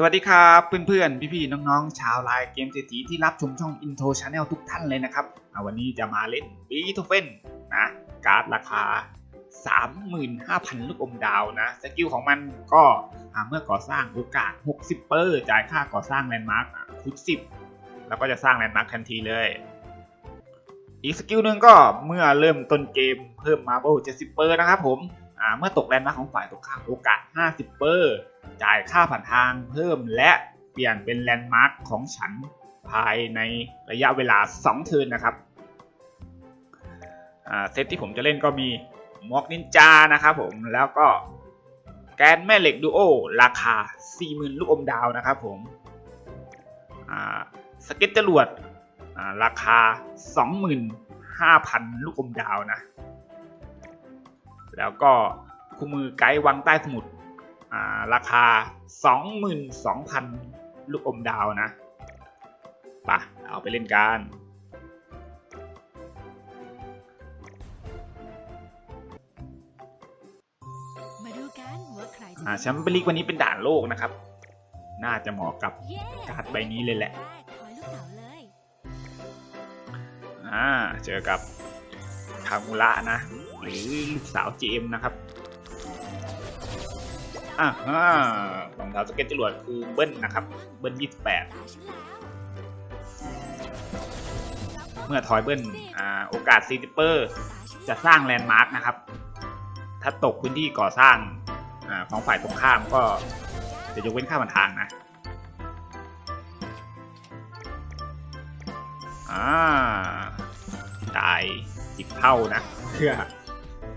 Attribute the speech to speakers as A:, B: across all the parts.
A: สวัสดีครับเพื่อนๆ พี่ๆ น้องๆ ชาวไลน์เกมเศรษฐีที่รับชมช่อง Intro Channel ทุกท่านเลยนะครับ วันนี้จะมาเล่นบีทเฟนนะการ์ดราคา 35,000 ลูกอมดาวนะสกิลของมันก็เมื่อก่อสร้างโอกาส 60 เปอร์ จ่ายค่าก่อสร้างแลนด์มาร์คคูณ10 แล้วก็จะสร้างแลนด์มาร์คทันทีเลย อีกสกิลหนึ่งก็เมื่อเริ่มต้นเกมเพิ่มมาร์เบล70 เปอร์นะครับผม เมื่อตกแลนด์มาร์คของฝ่ายตรงข้ามโอกาส 50 เปอร์ จ่ายค่าผ่านทางเพิ่มและเปลี่ยนเป็นแลนด์มาร์คของฉันภายในระยะเวลา 2 เทิร์นนะครับเซตที่ผมจะเล่นก็มีมอกนินจานะครับผมแล้วก็แกนแม่เหล็กดูโอราคา 40,000 ลูกอมดาวนะครับผมสเก็ตจรวดราคา 25,000 ลูกอมดาวนะ แล้วก็คู่มือไกด์วังใต้สมุทรอ่าราคา 22,000 ลูกอมดาวนะปะเอาไปเล่นกัน
B: มาดูกันว่าใครจะ
A: อ่าแชมเปี้ยนลีกวันนี้เป็นด่านโลกนะครับ น่าจะเหมาะกับ
B: เย้
A: การ์ดใบนี้เลยแหละ
B: ได้ถอยลูกเต๋าเลย
A: อ่าเจอกับคามูระนะ หรือลูกสาวเจมนะครับอ่าฮะรองเท้าสเก็ตจรวดคือเบิ้ลนะครับ เบิ้ล28
B: ตาฉันแล้ว
A: เมื่อทอยเบิ้ลอ่าโอกาส40เปอร์ จะสร้างแลนด์มาร์กนะครับ ถ้าตกพื้นที่ก่อสร้างอ่าของฝ่ายตรงข้ามก็จะยกเว้นค่าผ่านทางนะอ่าจ่ายสิบเท่านะเพื่อ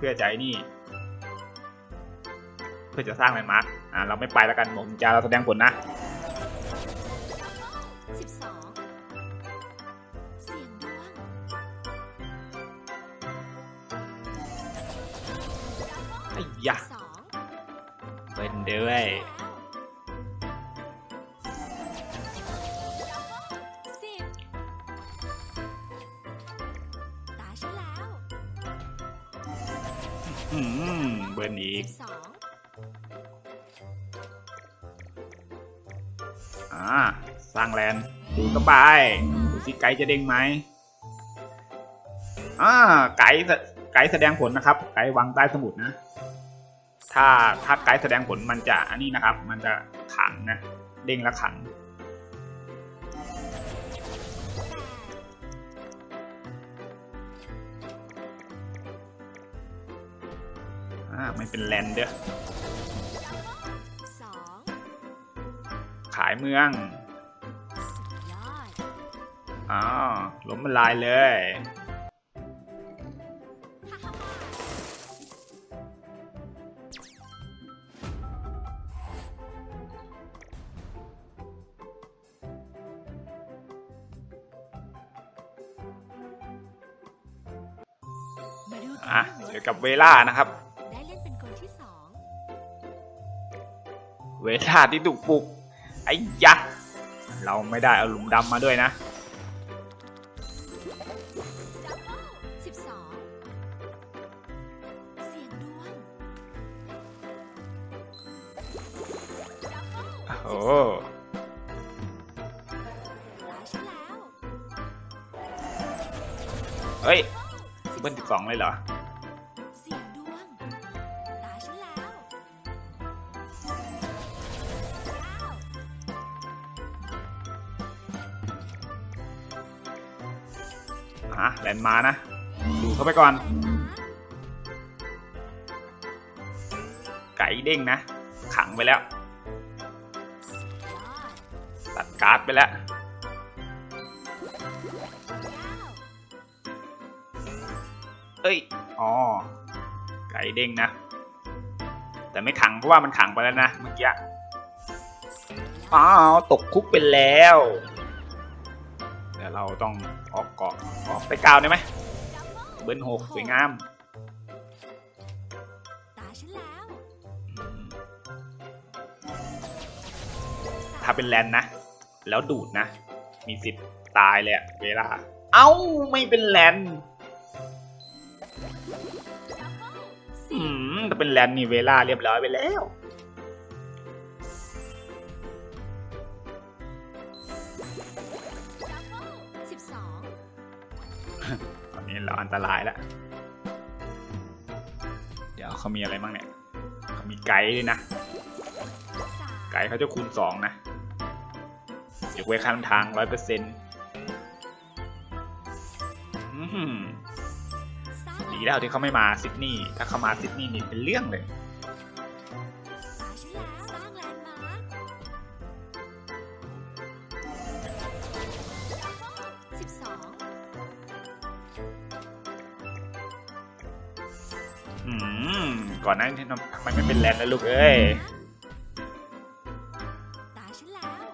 A: พื่อใจนี่ เพื่อจะสร้างแลนด์มาร์กอ่าเราไม่ไปแล้วกันผมจะเราแสดงผลนะ
B: สิบสองเสี่ยงดวง
A: ไอ้ยะ
B: สอง
A: เป็นด้วย
B: บิ
A: ร์นอีก
B: อ่า
A: สร้างแลนดูต่อไปดูสิไกด์จะเด้งไหมอ่าไกด์ไกด์แสดงผลนะครับ ไกด์วางใต้สมุดนะ ถ้าถ้าไกด์แสดงผลมันจะอันนี้นะครับ มันจะขังนะ เด้งแล้วขัง อ่าไม่เป็นแลนด์เด้อ
B: สอง
A: ขายเมือง
B: สุดยอด
A: อ๋อล้มละลายเลย
B: ฮ่าฮ่าฮ่ามาดูกั
A: อะ
B: ว่า
A: เจอกับเวล่านะครับ วลาที่ถูกปลุก ไอ้ยะ เราไม่ได้เอาหลุมดำมาด้วยนะ
B: สิบสองเสี่ยงดวง
A: โอ้
B: ตาฉันแล้ว
A: เฮ้ย เบิ้ลสิบสองเลยเหรอ มานะ ดูเข้าไปก่อน ไก่เด้งนะ ขังไปแล้ว ตัดการ์ดไปแล้ว เอ้ย อ๋อ ไก่เด้งนะ แต่ไม่ขังเพราะว่ามันขังไปแล้วนะเมื่อกี้อ้าวตกคุกไปแล้ว เราต้องออกเกาะออกไปกาวได้ไหมเบิ้ลหกสวยงามถ้าเป็นแลนด์นะ แล้วดูดนะ มีสิทธิ์ตายเลยอะเวลา เอ้าไม่เป็นแลนด์อืมถ้าเป็นแลนด์นี่เวลาเรียบร้อยไปแล้ว ตอนนี้เราอันตรายแล้ว เดี๋ยวเขามีอะไรบ้างเนี่ย เขามีไกด์ด้วยนะ ไกด์เขาจะคูณสองนะยกไว้ข้างทางร้อยเปอร์เซ็นต์ดีแล้วที่เขาไม่มาซิดนีย์ ถ้าเขามาซิดนีย์นี่เป็นเรื่องเลย ก่อนนั้านทำไมไม่เป็นแลนด์แล้วลูกเอ้ย
B: ตาฉันแล้ว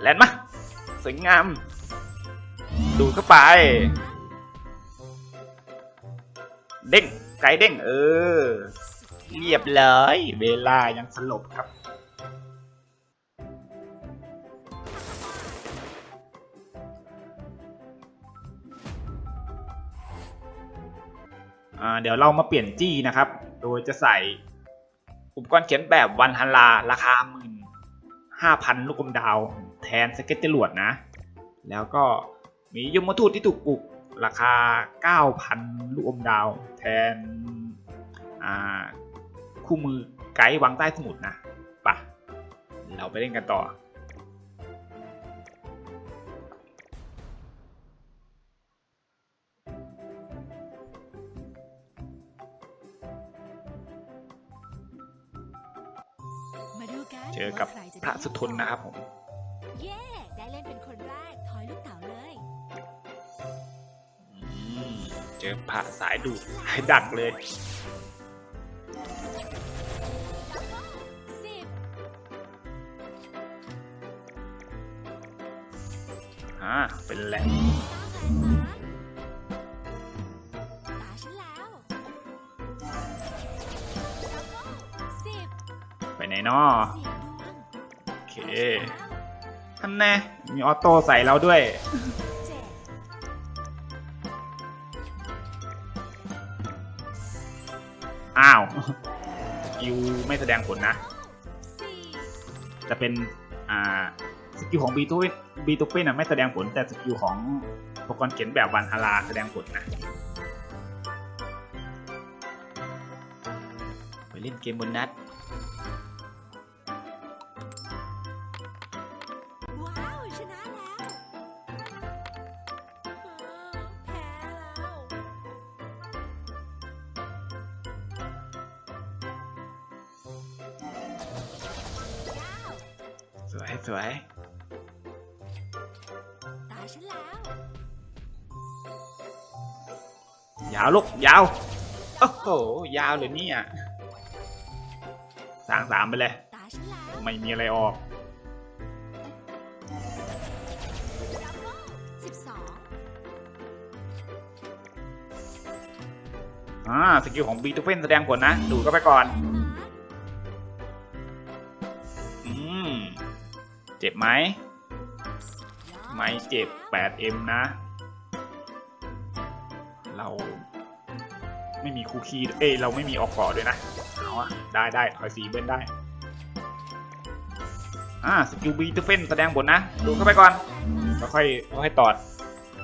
A: แลนด์มาสวยงาม ดูเข้าไป เด้งไกด์เด้งเออ เรียบร้อยเวลายังสลบครับ เดี๋ยวเรามาเปลี่ยนจี้นะครับ โดยจะใส่อุปกรณ์เขียนแบบวันฮันลาราคาหมื่นห้าพันลูกกลมดาวแทนสเก็ตจรวดนะ แล้วก็มียมทูตที่ถูกปลุกราคา 9,000 ลูกอมดาว แทนคู่มือไกด์วางใต้สมุดนะปะเราไปเล่นกันต่อ
B: ว่าใครจ
A: พระสุทนนะครับผม
B: เย้ได้เล่นเป็นคนแรกทอยลูกเต๋าเลย
A: อืมเจอพระสายดูดให้ดักเลย
B: สิบ
A: อ่าเป็นแหละ
B: สร้างแลนด์มาร์คตาฉันแล้วสิบ
A: ไปไหนนอ
B: เสี
A: ท่านแน่มีออโต้ใส่เราด้วย อ้าวสกิลไม่แสดงผลนะ จะเป็น อ่า สกิลของบีทูบีทูเป็นอะไม่แสดงผล แต่สกิลของอุปกรณ์เขียนแบบวันฮาราแสดงผลนะ ไปเล่นเกมบนนัด สวยสวย
B: ตาฉันแล้ว
A: ยาวลูกยาวโอ้โหยาวเลยเนี่ยสางสามไปเลย
B: ตาฉันแล้ว
A: ไม่มีอะไรออก
B: สิบสอง
A: อ่าสกิลของบีทูเฟนแสดงผลนะ ดูดเข้าไปก่อน เจ็บไหม ไม่เจ็บ 8M นะ เราไม่มีคูคีย์เอ้เราไม่มีออกกาะด้วยนะ เอาอะได้ได้ถอยสีเบิ้ลได้ อ่า สกิลบีทูเฟนแสดงผลนะ ดูเข้าไปก่อน
B: แล้
A: วค่อยค่อยตอด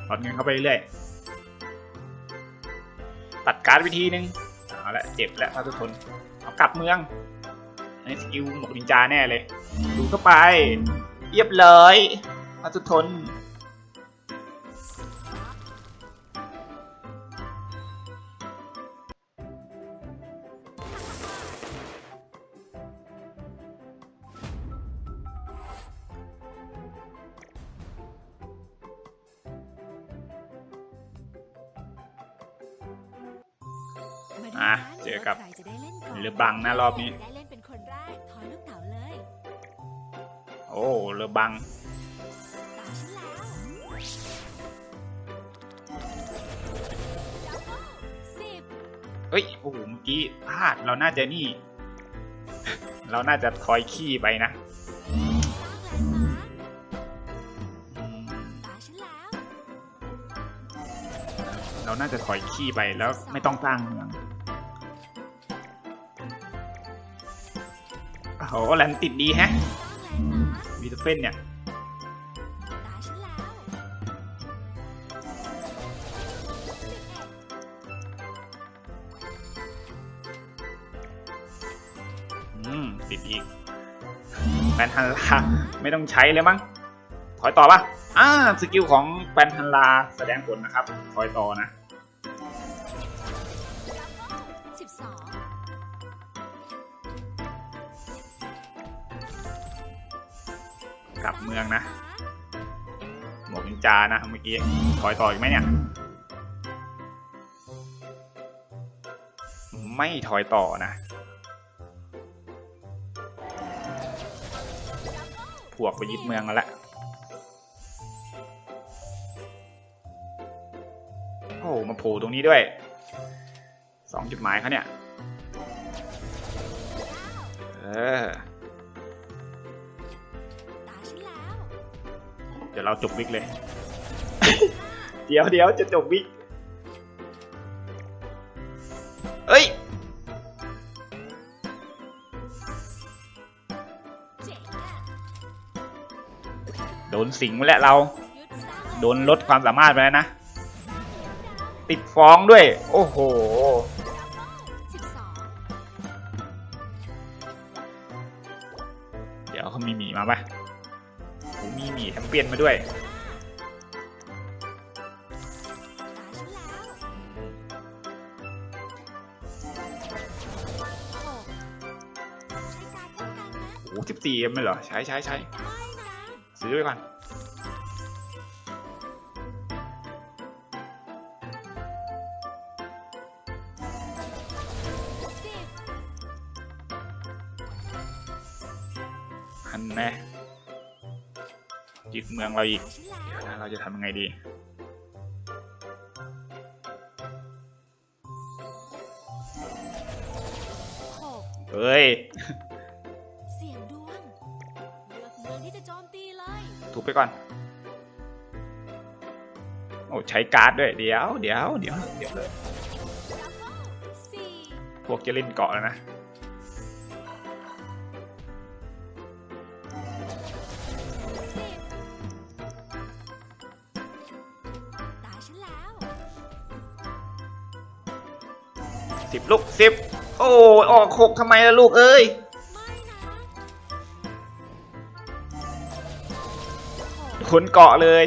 A: ตอดเงินเข้าไปเรื่อย ตัดการ์ดวิธีนึง เอาละเจ็บแล้วทุกคน เอากลับเมือง อันนี้สกิลหมวกนินจาแน่เลย ดูเข้าไปเรียบร้อยมาทุกทน
B: มาดู
A: อะ
B: กัน
A: เจอกับ
B: ว่าใครจะได้เล่นก่อน
A: เรือบังนะรอบนี้ โอ้เรือบัง เฮ้ย โอ้โห เมื่อกี้พลาด เราน่าจะนี่ เราน่าจะทอยขี้ไปนะ เราน่าจะถอยขี้ไปแล้วไม่ต้องสร้างเมืองอโอ้โหแลนติดดีแฮะีเตเฟนเนี่ย
B: สิบเอ็ด
A: อืมติดอีกแปนฮันลาไม่ต้องใช้เลยมั้งถอยต่อปะอ่าสกิลของแปนฮันลาแสดงผลนะครับถอยต่อนะ กลับเมืองนะหมวกนินจานะเมื่อกี้ถอยต่ออีกไหมเนี่ย ไม่ถอยต่อนะพวกไปยึดเมืองแล้วแหละโอ้มาโผล่ตรงนี้ด้วยสองจุดหมายเขาเนี่ย เออ ดี๋ยวเราจบวิกเลย เดี๋ยวเดี๋ยวจะจบวิกเอ้ย
B: เจ๋งอะ
A: โดนสิงมาแล้วเรา
B: ยึดสร้าง
A: โดนลดความสามารถไปแล้วนะ ติดฟ้องด้วย โอ้โห
B: สิบสอง
A: เดี๋ยวเขามีหมีมาปะผ มีหมีแชมเปี้ยนมาด้วย
B: ตาฉันแล้วหกใช้การป้องกันนะ
A: โอ้สิบสี่เอ็มเลยเหรอ ใช้ใช้ใช้ซื้อไว้ก่อน เมืองเราอีก
B: ตาฉันแล้ว
A: เดี๋ยวนะเราจะทำยังไงดี
B: หก
A: เฮ้ย
B: เสี่ยงดวงเลือกเมืองที่จะโจมตีเลย
A: ทุบไปก่อน โอ้ใช้การ์ดด้วย เดี๋ยว เดี๋ยว เดี๋ยว เดี๋ยวเลย
B: สี่
A: พวกจะเล่นเกาะแล้วนะ
B: ลู
A: กสิบโอ้ออกหกทำไมล่ะลูกเอ้ยขนเกาะเลย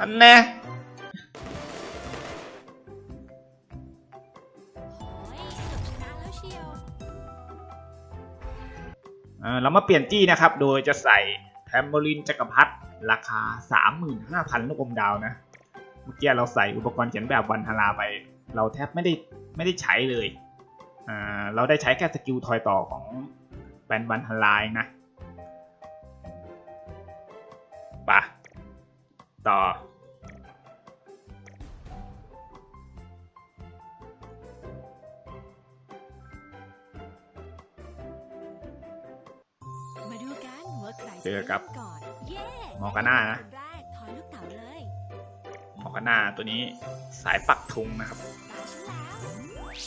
A: อันแน่
B: โอ้ยเกือบชนะแล้วเรา
A: มาเปลี่ยนจี้นะครับ โดยจะใส่แทมโบลินจักรพรรดิราคา 35,000 ลูกอมดาวนะ เมื่อกี้เราใส่อุปกรณ์เขียนแบบวันทาราไป เราแทบไม่ได้ ไม่ได้ใช้เลยอ่าเราได้ใช้แค่สกิลทอยต่อของแบนวันทลายนะปะต่อ
B: มาดูกันว่าใครจะ
A: เจอกับ
B: ริ่มก่อนเย้
A: มอร์กาน่านะ
B: คนแรกถอยลูกเต๋าเลย
A: มอคาน่าตัวนี้สายปักทุงนะครับ
B: ตาฉันแล้ว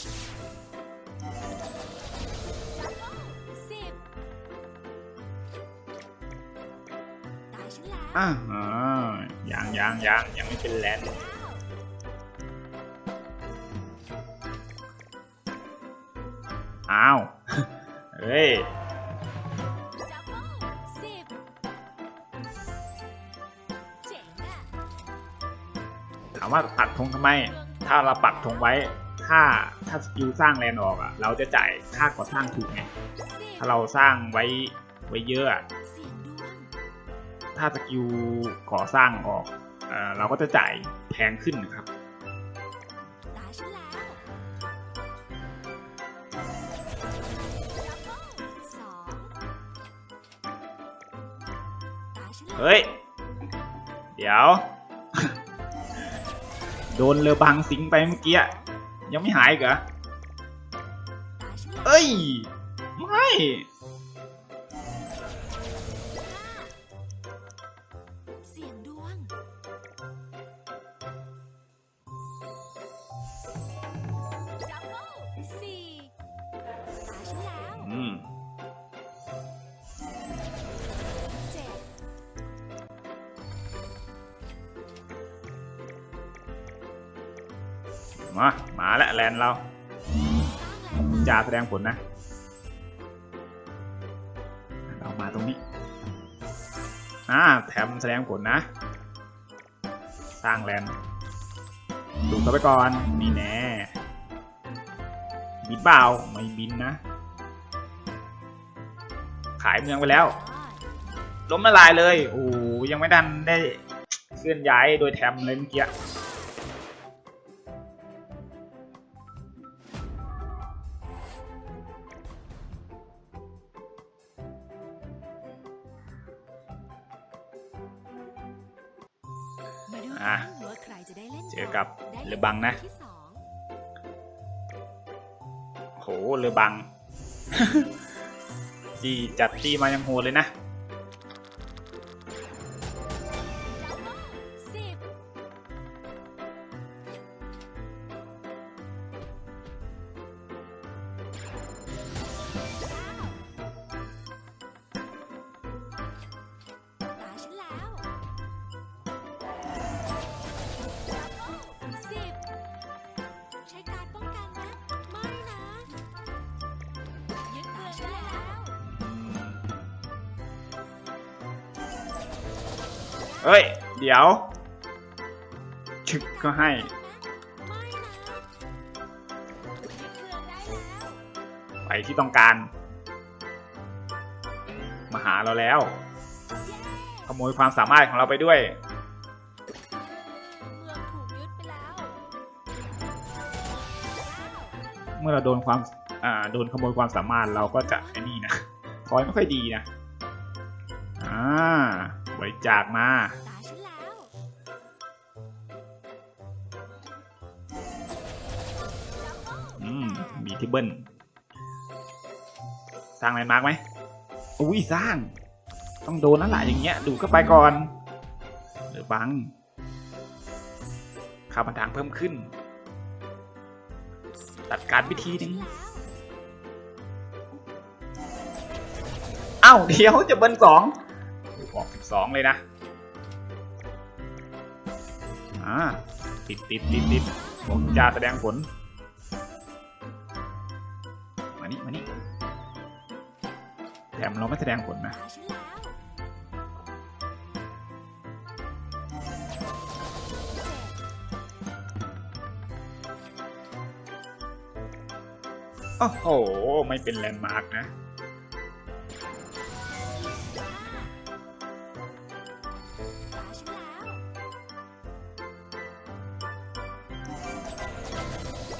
B: สิบตาฉันแล้ว
A: อ่าฮะยังยังยังยังไม่เป็นแลนด์อ้าว เฮ้ย
B: ดับเบิ้ลสิบเจ๋งอะ
A: ถามว่าปักธงทำไม ถ้าเราปักธงไว้ ถ้าถ้าสกิลสร้างแลนด์ออกอะเราจะจ่ายค่าก่อสร้างถูกไง
B: สิบ
A: ถ้าเราสร้างไว้ไว้เยอะถ้าสกิลก่อสร้างออกเอ่อเราก็จะจ่ายแพงขึ้นนะครับเฮ้ย เดี๋ยว โดนเรือบังสิงไปเมื่อกี้ ยังไม่หายอีกเหรอเอ้ย ไม่ มามาแล้วแลนเราจ่าแสดงผลนะ เรามาตรงนี้ อ่า แถมแสดงผลนะ สร้างแลนดูเข้าไปก่อนนี่แน่บินเปล่าไม่บินนะ ขายเมืองไปแล้ว ล้มละลายเลย โอ้ยังไม่ดันได้เคลื่อนย้ายโดยแถมเลยเมื่อกี้ อะ
B: กันว่าใครจะได้เล่น
A: เจอกับ
B: ได้
A: เรือบังนะ
B: ที่สอง
A: โหเรือบัง จีจัดตีมายังโหดเลยนะ
B: เฮ้
A: ย เดี๋ยว ชึกก็ให้
B: ไม่นะยึดเมืองได้แล้ว
A: ไปที่ต้องการ มาหาเราแล้ว ขโมยความสามารถของเราไปด้วย
B: เมืองถูกยึดไปแล้ว
A: เมื่อเราโดนความ อ่า โดนขโมยความสามารถเราก็จะไอ้นี่นะคอยไม่ค่อยดีนะ อ่าบริจาคมา เบิลสร้างแลนด์มาร์กไหมอุ้ยสร้าง ต้องโดนนั่นแหละอย่างเงี้ย ดูเข้าไปก่อน หรือบังค่าวบันทางเพิ่มขึ้น ตัดการวิธีนึงเอ้าเดี๋ยวจะเบิ้ลสองออกสิบสองเลยนะอ่าติดติดติดติดผมจะแสดงผล ไม่แสดงผลนะ
B: ตาฉันแล้ว
A: โอ้โห ไม่เป็นแลนด์มาร์กนะ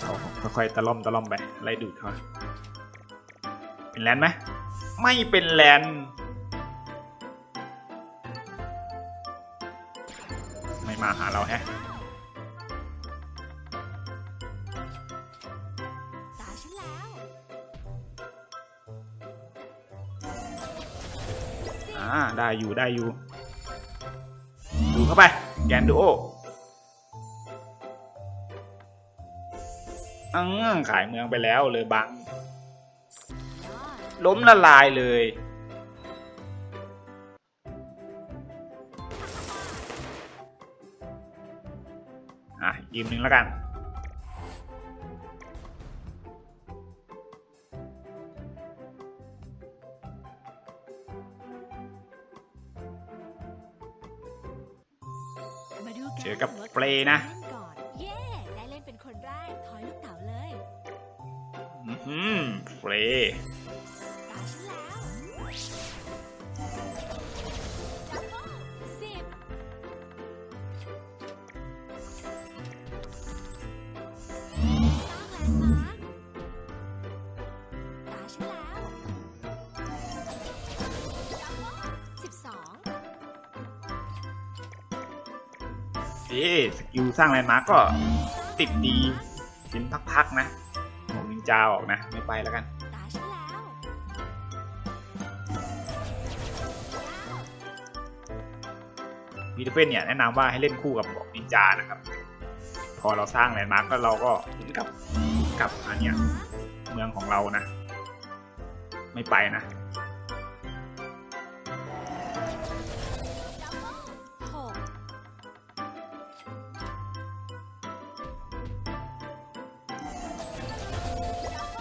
A: เอาค่อยๆตะล่อมตะล่อมไปไล่ดูดเขาเป็นแลนด์ไหม ไม่เป็นแลนไม่มาหาเราแฮะ
B: ตาฉันแล้ว
A: อ่าได้อยู่ได้อยู่ ดูเข้าไป แกนดูโออืมขายเมืองไปแล้วเลยบัง ล้มละลายเลย อะยืมหนึ่งแล้วกัน
B: มาดูกัน
A: เจอกับ
B: ว่าใคร
A: เปรย์นะ
B: จเล่ก่ ส
A: กิลสร้างแลนด์มาร์กก็ติดดีเป็นพักๆนะโหนินจาออกนะ ไม่ไปแล้วกัน
B: วี
A: ดเฟนเนี่ยแนะนำว่าให้เล่นคู่กับนินจานะครับ พอเราสร้างแลนด์มาร์กแล้วเราก็เหมือนกับกับอันเนี้ยเมืองของเรานะ ไม่ไปนะ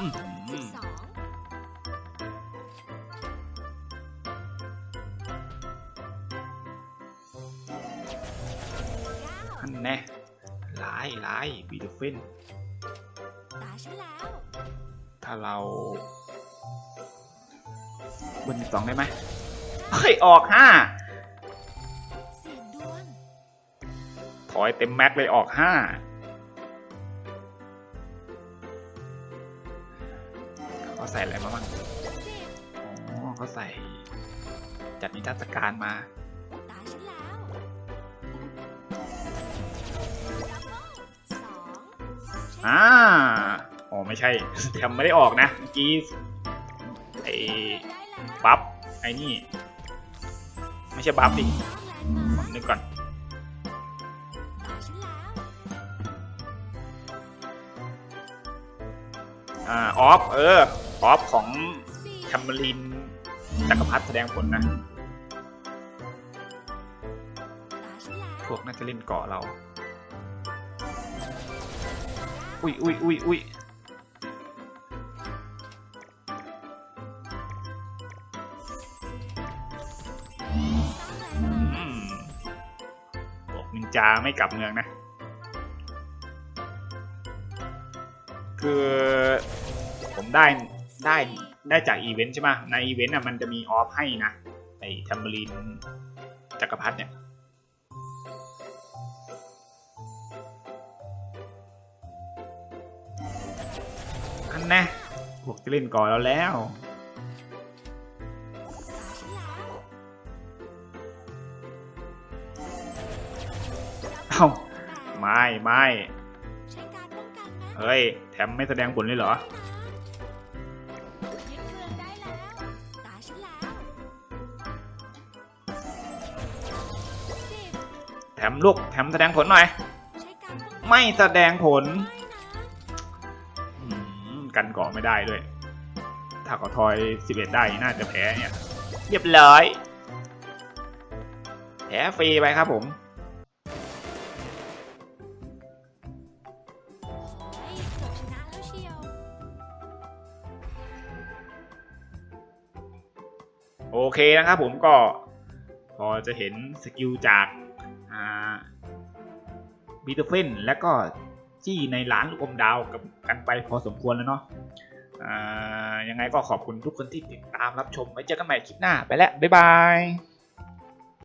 B: สิบสอง
A: อันแน่ร้ายร้ายบีเดฟเฟน
B: ตาฉันแล้ว
A: ถ้าเราบนสองได้ไหมเฮ้ย ออกห้า
B: เสียงดวง
A: ถอยเต็มแม็กเลยออกห้า ใส่อะไรมาบ้างอ๋อเขาใส่ จัดนิทรรศการมา
B: อ่า
A: อ๋อไม่ใช่แถมไม่ได้ออกนะเมื่อกี้ไอ้บัฟไอ้นี่ ไม่ใช่บัฟดิผมนึกก่อนอ่าออฟเออ ออฟของแคมเบรินจักรพรรดิแสดงผลนะ พวกน่าจะเล่นเกาะเรา อุ้ยอุ้ยอุ้ยอุ้ย
B: สร้างแลนด์มาร์ค
A: อืมบอกนินจาไม่กลับเมืองนะ คือ ผมได้ ได้ได้จากอีเวนต์ใช่ไหมในอีเวนต์อะมันจะมีออฟให้นะไอ้แทมเบอรินจักรพรรดิเนี่ยอันน่พวกจะเล่นก่อนแล้ว
B: แล้ว
A: เอ้าไม่ไม่เฮ้ย แถมไม่แสดงผลเลยเหรอ ถมลูกแถมแสดงผลหน่อย
B: ใช้การป้องกัน
A: ไม่แสดงผล
B: ไม่นะ
A: อืมกันเกาะไม่ได้ด้วย ถ้าเกาะทอย 11 ได้น่าจะแพ้เนี่ย เรียบร้อย แพ้ฟรีไปครับผม
B: โอ้ยเกือบชนะแล้วเชียว
A: โอเคนะครับผมก็พอจะเห็นสกิลจาก อ่าบีเทเฟนและก็จี้ในร้านลูกอมดาวกับกันไปพอสมควรแล้วเนาะยังไงก็ขอบคุณทุกคนที่ติดตามรับชมไว้เจอกันใหม่คลิปหน้าไปแล้ว บ๊ายบาย